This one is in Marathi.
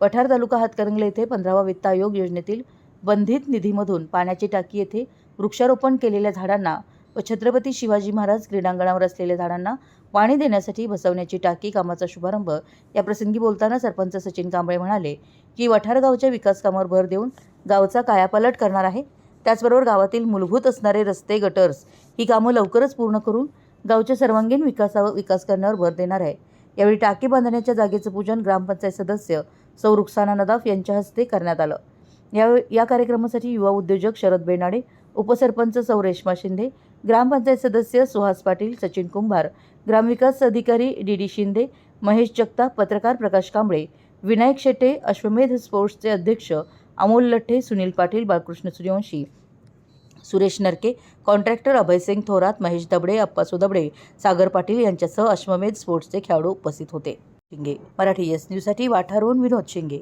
पठार तालुका हातकणंगले येथे पंधरावा वित्त आयोग योजनेतील बंधित निधीमधून पाण्याची टाकी येथे वृक्षारोपण केलेल्या झाडांना व छत्रपती शिवाजी महाराज क्रीडांगणावर असलेल्या झाडांना पाणी देण्यासाठी बसवण्याची टाकी कामाचा शुभारंभ या प्रसंगी बोलताना सरपंच सचिन कांबळे म्हणाले की वठार गावच्या विकास कामावर भर देऊन गावचा कायापालट करणार आहे. त्याचबरोबर गावातील मूलभूत असणारे रस्ते गटर्स ही कामं लवकरच पूर्ण करून गावच्या सर्वांगीण विकासावर विकास करण्यावर भर देणार आहे. यावेळी टाकी बांधण्याच्या जागेचं पूजन ग्रामपंचायत सदस्य सौ रुखसाना नदाफ यांच्या हस्ते करण्यात आलं. या या कार्यक्रमासाठी युवा उद्योजक शरद बेनाडे उपसरपंच सौ रेश्मा शिंदे ग्रामपंचायत सदस्य सुहास पाटील सचिन कुंभार ग्रामविकास अधिकारी डी डी शिंदे महेश जगताप पत्रकार प्रकाश कांबळे विनायक शेटे अश्वमेध स्पोर्ट्सचे अध्यक्ष अमोल लठ्ठे सुनील पाटील बाळकृष्ण सूर्यवंशी सुरेश नरके कॉन्ट्रॅक्टर अभयसिंग थोरात महेश दबडे अप्पासू दबडे सागर पाटील यांच्यासह अश्वमेध स्पोर्ट्सचे खेळाडू उपस्थित होते. शिंगे मराठी एस न्यूजसाठी वाठारहून विनोद शिंगे.